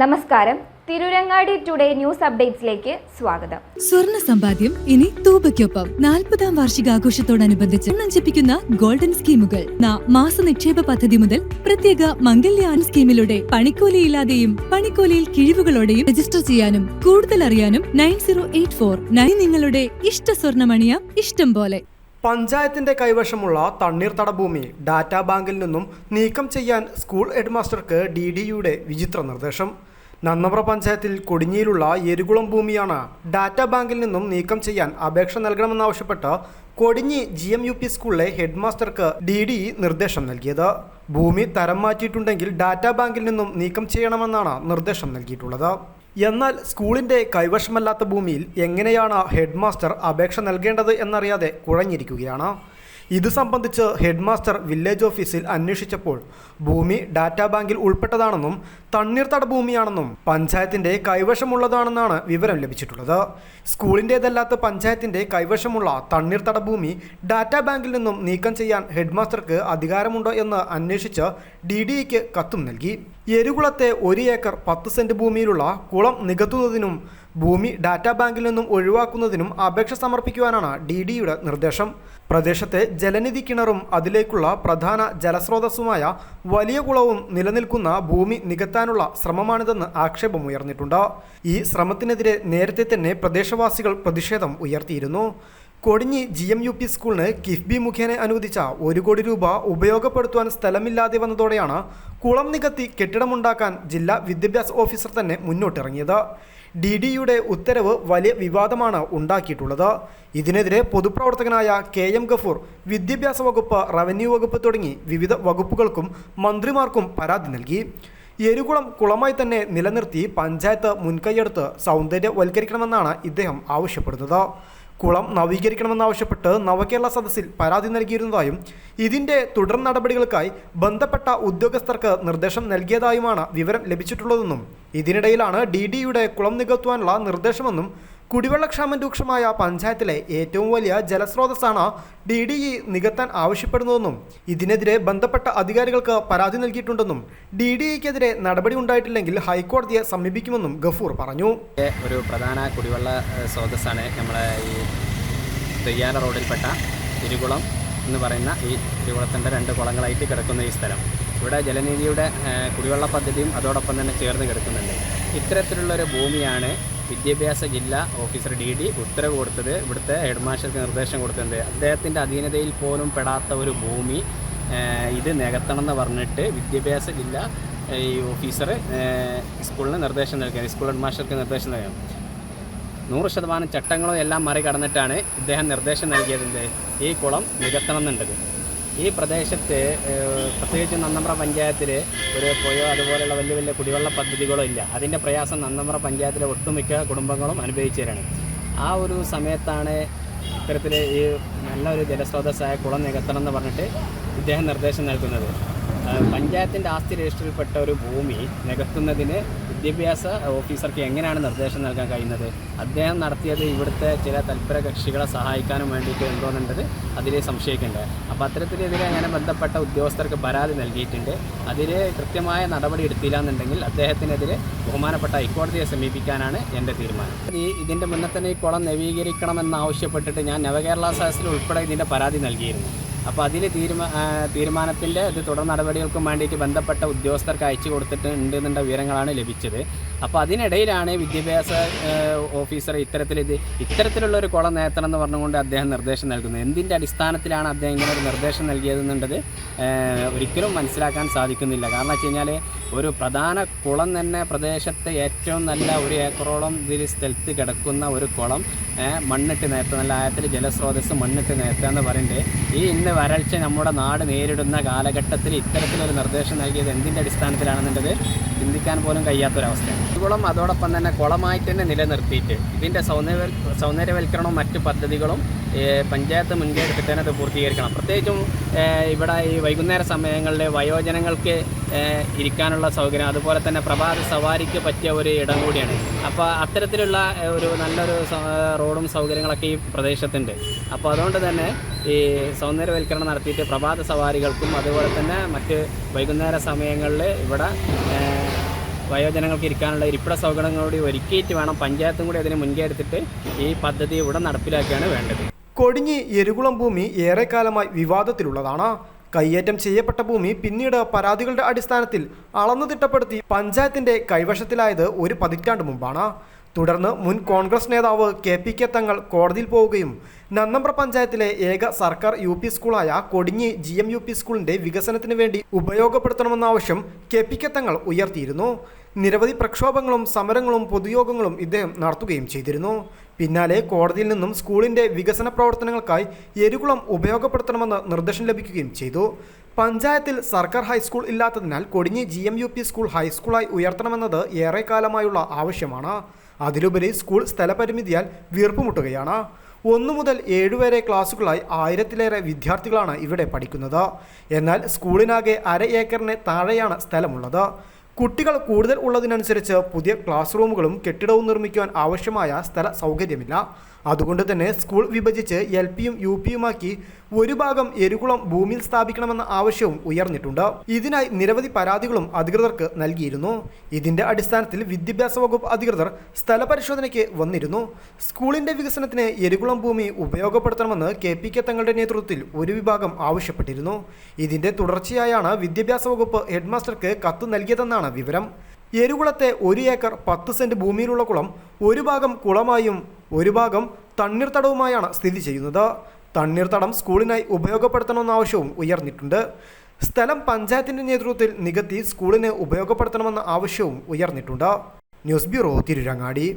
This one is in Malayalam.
നമസ്കാരം. തിരുരങ്ങാടി ടുഡേ ന്യൂസ് അപ്ഡേറ്റ്സിലേക്ക് സ്വാഗതം. സ്വർണ സമ്പാദ്യം ഇനി തൂബയ്ക്കൊപ്പം. നാൽപ്പതാം വാർഷികാഘോഷത്തോടനുബന്ധിച്ച് നഞ്ചിപ്പിക്കുന്ന ഗോൾഡൻ സ്കീമുകൾ. മാസ നിക്ഷേപ പദ്ധതി മുതൽ പ്രത്യേക മംഗല്യാൻ സ്കീമിലൂടെ പണിക്കൂലിയില്ലാതെയും പണിക്കൂലിയിൽ കിഴിവുകളോടെയും രജിസ്റ്റർ ചെയ്യാനും കൂടുതൽ അറിയാനും nine zero eight four nine നിങ്ങളുടെ ഇഷ്ട സ്വർണമണിയ ഇഷ്ടം പോലെ. പഞ്ചായത്തിന്റെ കൈവശമുള്ള തണ്ണീർത്തട ഭൂമി ഡാറ്റാ ബാങ്കിൽ നിന്നും നീക്കം ചെയ്യാൻ സ്കൂൾ ഹെഡ്മാസ്റ്റർക്ക് ഡി ഡി യുടെ വിചിത്ര നിർദ്ദേശം. നന്നമ്പ്ര പഞ്ചായത്തിൽ കൊടിഞ്ഞിയിലുള്ള എരുകുളം ഭൂമിയാണ് ഡാറ്റ ബാങ്കിൽ നിന്നും നീക്കം ചെയ്യാൻ അപേക്ഷ നൽകണമെന്നാവശ്യപ്പെട്ട് Kodinhi G M U P സ്കൂളിലെ ഹെഡ് മാസ്റ്റർക്ക് ഡി ഡി നിർദ്ദേശം നൽകിയത്. ഭൂമി തരം മാറ്റിയിട്ടുണ്ടെങ്കിൽ ഡാറ്റ ബാങ്കിൽ നിന്നും നീക്കം ചെയ്യണമെന്നാണ് നിർദ്ദേശം നൽകിയിട്ടുള്ളത്. എന്നാൽ സ്കൂളിന്റെ കൈവശമല്ലാത്ത ഭൂമിയിൽ എങ്ങനെയാണ് ഹെഡ് മാസ്റ്റർ അപേക്ഷ നൽകേണ്ടത് എന്നറിയാതെ കുഴഞ്ഞിരിക്കുകയാണ്. ഇത് സംബന്ധിച്ച് ഹെഡ് മാസ്റ്റർ വില്ലേജ് ഓഫീസിൽ അന്വേഷിച്ചപ്പോൾ ഭൂമി ഡാറ്റാ ബാങ്കിൽ ഉൾപ്പെട്ടതാണെന്നും തണ്ണീർത്തട ഭൂമിയാണെന്നും പഞ്ചായത്തിന്റെ കൈവശമുള്ളതാണെന്നാണ് വിവരം ലഭിച്ചിട്ടുള്ളത്. സ്കൂളിന്റേതല്ലാത്ത പഞ്ചായത്തിന്റെ കൈവശമുള്ള തണ്ണീർത്തട ഭൂമി ഡാറ്റാ ബാങ്കിൽ നിന്നും നീക്കം ചെയ്യാൻ ഹെഡ്മാസ്റ്റർക്ക് അധികാരമുണ്ടോ എന്ന് അന്വേഷിച്ച് ഡി ഡിക്ക് കത്തും നൽകി. എരുകുളത്തെ ഒരു ഏക്കർ പത്ത് സെന്റ് ഭൂമിയിലുള്ള കുളം നികത്തുന്നതിനും ഭൂമി ഡാറ്റാ ബാങ്കിൽ നിന്നും ഒഴിവാക്കുന്നതിനും അപേക്ഷ സമർപ്പിക്കുവാനാണ് ഡി ഡിയുടെ നിർദ്ദേശം. പ്രദേശത്തെ ജലനിധി കിണറും അതിലേക്കുള്ള പ്രധാന ജലസ്രോതസ്സുമായ വലിയ കുളവും നിലനിൽക്കുന്ന ഭൂമി നികത്താനുള്ള ശ്രമമാണിതെന്ന് ആക്ഷേപമുയർന്നിട്ടുണ്ട് ഈ ശ്രമത്തിനെതിരെ നേരത്തെ തന്നെ പ്രദേശവാസികൾ പ്രതിഷേധം ഉയർത്തിയിരുന്നു. Kodinhi G M U P സ്കൂളിന് കിഫ്ബി മുഖേന അനുവദിച്ച ഒരു കോടി രൂപ ഉപയോഗപ്പെടുത്തുവാൻ സ്ഥലമില്ലാതെ വന്നതോടെയാണ് കുളം നികത്തി കെട്ടിടമുണ്ടാക്കാൻ ജില്ലാ വിദ്യാഭ്യാസ ഓഫീസർ തന്നെ മുന്നോട്ടിറങ്ങിയത്. ഡി ഡിയുടെ ഉത്തരവ് വലിയ വിവാദമാണ് ഉണ്ടാക്കിയിട്ടുള്ളത്. ഇതിനെതിരെ പൊതുപ്രവർത്തകനായ കെ എം ഗഫൂർ വിദ്യാഭ്യാസ വകുപ്പ് റവന്യൂ വകുപ്പ് തുടങ്ങി വിവിധ വകുപ്പുകൾക്കും മന്ത്രിമാർക്കും പരാതി നൽകി. എരുകുളം കുളമായി തന്നെ നിലനിർത്തി പഞ്ചായത്ത് മുൻകൈയെടുത്ത് സൗന്ദര്യവൽക്കരിക്കണമെന്നാണ് ഇദ്ദേഹം ആവശ്യപ്പെടുന്നത്. കുളം നവീകരിക്കണമെന്നാവശ്യപ്പെട്ട് നവകേരള സദസ്സിൽ പരാതി നൽകിയിരുന്നതായും ഇതിന്റെ തുടർ നടപടികൾക്കായി ബന്ധപ്പെട്ട ഉദ്യോഗസ്ഥർക്ക് നിർദ്ദേശം നൽകിയതായുമാണ് വിവരം ലഭിച്ചിട്ടുള്ളതെന്നും ഇതിനിടയിലാണ് ഡി ഡിയുടെ കുളം നികത്തുവാനുള്ള നിർദ്ദേശമെന്നും കുടിവെള്ളക്ഷാമം രൂക്ഷമായ പഞ്ചായത്തിലെ ഏറ്റവും വലിയ ജലസ്രോതസ്സാണ് ഡി ഡി ഇ നികത്താൻ ആവശ്യപ്പെടുന്നതെന്നും ഇതിനെതിരെ ബന്ധപ്പെട്ട അധികാരികൾക്ക് പരാതി നൽകിയിട്ടുണ്ടെന്നും ഡി ഡി ഇക്കെതിരെ നടപടി ഉണ്ടായിട്ടില്ലെങ്കിൽ ഹൈക്കോടതിയെ സമീപിക്കുമെന്നും ഗഫൂർ പറഞ്ഞു. ഒരു പ്രധാന കുടിവെള്ള സ്രോതസ്സാണ് നമ്മളെ ഈ തെയ്യാല റോഡിൽപ്പെട്ട തിരുകുളം എന്ന് പറയുന്ന ഈ തിരുകുളത്തിന്റെ രണ്ട് കുളങ്ങളായിട്ട് കിടക്കുന്ന ഈ സ്ഥലം. ഇവിടെ ജലനിധിയുടെ ഏഹ്, കുടിവെള്ള പദ്ധതിയും അതോടൊപ്പം തന്നെ ചേർന്ന് കിടക്കുന്നുണ്ട്. ഇത്തരത്തിലുള്ളൊരു ഭൂമിയാണ് വിദ്യാഭ്യാസ ജില്ലാ ഓഫീസർ ഡി ഡി ഉത്തരവ് കൊടുത്തത് ഇവിടുത്തെ ഹെഡ് മാസ്റ്റർക്ക് നിർദ്ദേശം കൊടുത്തത് അദ്ദേഹത്തിന്റെ അധീനതയിൽ പോലും പെടാത്ത ഒരു ഭൂമി ഇത് നികത്തണം എന്ന് പറഞ്ഞിട്ട് വിദ്യാഭ്യാസ ജില്ലാ ഈ ഓഫീസർ സ്കൂളിന് നിർദ്ദേശം നൽകിയത് സ്കൂൾ ഹെഡ് മാസ്റ്റർക്ക് നിർദ്ദേശം നൽകാം. നൂറ് ശതമാനം ചട്ടങ്ങളും എല്ലാം മറികടന്നിട്ടാണ് ഇദ്ദേഹം നിർദ്ദേശം നൽകിയതിന്റെ ഈ കുളം നികത്തണം എന്നുള്ളത് ഈ പ്രദേശത്ത് പ്രത്യേകിച്ച് നന്നമ്പ്ര പഞ്ചായത്തിൽ ഒരു പുഴയോ അതുപോലെയുള്ള വലിയ വലിയ കുടിവെള്ള പദ്ധതികളോ ഇല്ല. അതിന്റെ പ്രയാസം നന്നമ്പ്ര പഞ്ചായത്തിലെ ഒട്ടുമിക്ക കുടുംബങ്ങളും അനുഭവിച്ചു തരാണ് ആ ഒരു സമയത്താണ് ഇത്തരത്തിൽ ഈ നല്ലൊരു ജലസ്രോതസ്സായ കുളം നികത്തണം എന്ന് പറഞ്ഞിട്ട് ഇദ്ദേഹം നിർദ്ദേശം നൽകുന്നത്. പഞ്ചായത്തിന്റെ ആസ്തി രജിസ്റ്ററിൽപ്പെട്ട ഒരു ഭൂമി നികത്തുന്നതിന് വിദ്യാഭ്യാസ ഓഫീസർക്ക് എങ്ങനെയാണ് നിർദ്ദേശം നൽകാൻ കഴിയുന്നത്? അദ്ദേഹം നടത്തിയത് ഇവിടുത്തെ ചില തൽപര കക്ഷികളെ സഹായിക്കാനും വേണ്ടിയിട്ട് എന്തോന്നുണ്ടത് അതിൽ സംശയിക്കേണ്ടത് അപ്പോൾ അത്തരത്തിലെതിരെ അങ്ങനെ ബന്ധപ്പെട്ട ഉദ്യോഗസ്ഥർക്ക് പരാതി നൽകിയിട്ടുണ്ട്. അതിൽ കൃത്യമായ നടപടി എടുത്തില്ല എന്നുണ്ടെങ്കിൽ അദ്ദേഹത്തിനെതിരെ ബഹുമാനപ്പെട്ട ഹൈക്കോടതിയെ സമീപിക്കാനാണ് എന്റെ തീരുമാനം. ഈ ഇതിന്റെ മുന്നേ തന്നെ ഈ കുളം നവീകരിക്കണമെന്നാവശ്യപ്പെട്ടിട്ട് ഞാൻ നവകേരള സദസ്സിൽ ഉൾപ്പെടെ ഇതിന്റെ പരാതി നൽകിയിരുന്നു. അപ്പോൾ അതിൽ തീരുമാ തീരുമാനത്തിന്റെ ഇത് തുടർ നടപടികൾക്കും വേണ്ടിയിട്ട് ബന്ധപ്പെട്ട ഉദ്യോഗസ്ഥർക്ക് അയച്ചു കൊടുത്തിട്ടുണ്ട് എന്നുള്ള വിവരങ്ങളാണ് ലഭിച്ചത്. അപ്പോൾ അതിനിടയിലാണ് വിദ്യാഭ്യാസ ഓഫീസർ ഇത്തരത്തിൽ ഇത് ഇത്തരത്തിലുള്ള ഒരു കുളം നേത്തണം എന്ന് പറഞ്ഞുകൊണ്ട് അദ്ദേഹം നിർദ്ദേശം നൽകുന്നത്. എന്തിന്റെ അടിസ്ഥാനത്തിലാണ് അദ്ദേഹം ഇങ്ങനെ ഒരു നിർദ്ദേശം നൽകിയതെന്നുള്ളത് ഒരിക്കലും മനസ്സിലാക്കാൻ സാധിക്കുന്നില്ല. കാരണം വെച്ച് കഴിഞ്ഞാൽ ഒരു പ്രധാന കുളം തന്നെ പ്രദേശത്തെ ഏറ്റവും നല്ല ഒരു ഏക്കറോളം ഇതിൽ സ്ഥലത്ത് കിടക്കുന്ന ഒരു കുളം മണ്ണിട്ട് നേരത്തെ നല്ല ആയത്തിൽ ജലസ്രോതസ് മണ്ണിട്ട് നേരത്തെ എന്ന് പറയുന്നത് ഈ ഇന്ന് വരൾച്ച നമ്മുടെ നാട് നേരിടുന്ന കാലഘട്ടത്തിൽ ഇത്തരത്തിലൊരു നിർദ്ദേശം നൽകിയത് എന്തിന്റെ അടിസ്ഥാനത്തിലാണെന്നുള്ളത് ചിന്തിക്കാൻ പോലും കഴിയാത്തൊരവസ്ഥയാണ്. കുളം അതോടൊപ്പം തന്നെ കുളമായിട്ട് തന്നെ നിലനിർത്തിയിട്ട് ഇതിന്റെ സൗന്ദര്യ സൗന്ദര്യവൽക്കരണവും മറ്റു പദ്ധതികളും പഞ്ചായത്ത് മുൻകൈ തന്നെ അത് പൂർത്തീകരിക്കണം. പ്രത്യേകിച്ചും ഇവിടെ ഈ വൈകുന്നേര സമയങ്ങളിൽ വയോജനങ്ങൾക്ക് ഇരിക്കാനുള്ള സൗകര്യം അതുപോലെ തന്നെ പ്രഭാത സവാരിക്ക് പറ്റിയ ഒരു ഇടം കൂടിയാണ്. അപ്പോൾ അത്തരത്തിലുള്ള ഒരു നല്ലൊരു റോഡും സൗകര്യങ്ങളൊക്കെ ഈ പ്രദേശത്തുണ്ട്. അപ്പോൾ അതുകൊണ്ട് തന്നെ ഈ സൗന്ദര്യവൽക്കരണം നടത്തിയിട്ട് പ്രഭാത സവാരികൾക്കും അതുപോലെ തന്നെ മറ്റ് വൈകുന്നേര സമയങ്ങളിൽ ഇവിടെ വയോജനങ്ങൾക്ക് ഇരിക്കാനുള്ള ഇരിപ്പിട സൗകര്യങ്ങൾ കൂടി ഒരുക്കിയിട്ട് വേണം പഞ്ചായത്തും കൂടി അതിനെ മുൻകൈ എടുത്തിട്ട് ഈ പദ്ധതി ഇവിടെ നടപ്പിലാക്കുകയാണ് വേണ്ടത്. കൊടിഞ്ഞി എരുകുളം ഭൂമി ഏറെക്കാലമായി വിവാദത്തിലുള്ളതാണ്. കയ്യേറ്റം ചെയ്യപ്പെട്ട ഭൂമി പിന്നീട് പരാതികളുടെ അടിസ്ഥാനത്തിൽ അളന്നു തിട്ടപ്പെടുത്തി പഞ്ചായത്തിന്റെ കൈവശത്തിലായത് ഒരു പതിറ്റാണ്ട് മുമ്പാണ്. തുടർന്ന് മുൻ കോൺഗ്രസ് നേതാവ് കെ പി കെ തങ്ങൾ കോടതിയിൽ പോവുകയും നന്നമ്പ്ര പഞ്ചായത്തിലെ ഏക സർക്കാർ U P സ്കൂളായ Kodinhi G M U P സ്കൂളിന്റെ വികസനത്തിന് വേണ്ടി ഉപയോഗപ്പെടുത്തണമെന്ന ആവശ്യം കെ പി കെ തങ്ങൾ ഉയർത്തിയിരുന്നു. നിരവധി പ്രക്ഷോഭങ്ങളും സമരങ്ങളും പൊതുയോഗങ്ങളും ഇദ്ദേഹം നടത്തുകയും ചെയ്തിരുന്നു. പിന്നാലെ കോടതിയിൽ നിന്നും സ്കൂളിന്റെ വികസന പ്രവർത്തനങ്ങൾക്കായി എരുകുളം ഉപയോഗപ്പെടുത്തണമെന്ന് നിർദ്ദേശം ലഭിക്കുകയും ചെയ്തു. പഞ്ചായത്തിൽ സർക്കാർ ഹൈസ്കൂൾ ഇല്ലാത്തതിനാൽ Kodinhi G M U P school ഹൈസ്കൂളായി ഉയർത്തണമെന്നത് ഏറെക്കാലമായുള്ള ആവശ്യമാണ്. അതിലുപരി സ്കൂൾ സ്ഥലപരിമിതിയാൽ വീർപ്പുമുട്ടുകയാണ്. ഒന്നു മുതൽ ഏഴുവരെ ക്ലാസ്സുകളായി ആയിരത്തിലേറെ വിദ്യാർത്ഥികളാണ് ഇവിടെ പഠിക്കുന്നത്. എന്നാൽ സ്കൂളിനാകെ അര ഏക്കറിന് താഴെയാണ് സ്ഥലമുള്ളത്. കുട്ടികൾ കൂടുതൽ ഉള്ളതിനനുസരിച്ച് പുതിയ ക്ലാസ് റൂമുകളും കെട്ടിടവും നിർമ്മിക്കുവാൻ ആവശ്യമായ സ്ഥല സൗകര്യമില്ല. അതുകൊണ്ട് തന്നെ സ്കൂൾ വിഭജിച്ച് എൽ പിയും യു പിയുമാക്കി ഒരു ഭാഗം എരുകുളം ഭൂമിയിൽ സ്ഥാപിക്കണമെന്ന ആവശ്യവും ഉയർന്നിട്ടുണ്ട്. ഇതിനായി നിരവധി പരാതികളും അധികൃതർക്ക് നൽകിയിരുന്നു. ഇതിന്റെ അടിസ്ഥാനത്തിൽ വിദ്യാഭ്യാസ വകുപ്പ് അധികൃതർ സ്ഥലപരിശോധനയ്ക്ക് വന്നിരുന്നു. സ്കൂളിന്റെ വികസനത്തിന് എരുകുളം ഭൂമി ഉപയോഗപ്പെടുത്തണമെന്ന് കെ പി കെ തങ്ങളുടെ നേതൃത്വത്തിൽ ഒരു വിഭാഗം ആവശ്യപ്പെട്ടിരുന്നു. ഇതിന്റെ തുടർച്ചയായാണ് വിദ്യാഭ്യാസ വകുപ്പ് ഹെഡ്മാസ്റ്റർക്ക് കത്ത് നൽകിയതെന്നാണ് വിവരം. എരുകുളത്തെ ഒരു ഏക്കർ പത്ത് സെന്റ് ഭൂമിയിലുള്ള കുളം ഒരു ഭാഗം കുളമായും ഒരു ഭാഗം തണ്ണീർത്തടവുമായാണ് സ്ഥിതി ചെയ്യുന്നത്. തണ്ണീർത്തടം സ്കൂളിനായി ഉപയോഗപ്പെടുത്തണമെന്ന ആവശ്യവും ഉയർന്നിട്ടുണ്ട്. സ്ഥലം പഞ്ചായത്തിന്റെ നേതൃത്വത്തിൽ നികത്തി സ്കൂളിനെ ഉപയോഗപ്പെടുത്തണമെന്ന ആവശ്യവും ഉയർന്നിട്ടുണ്ട്. News bureau Tirurangadi.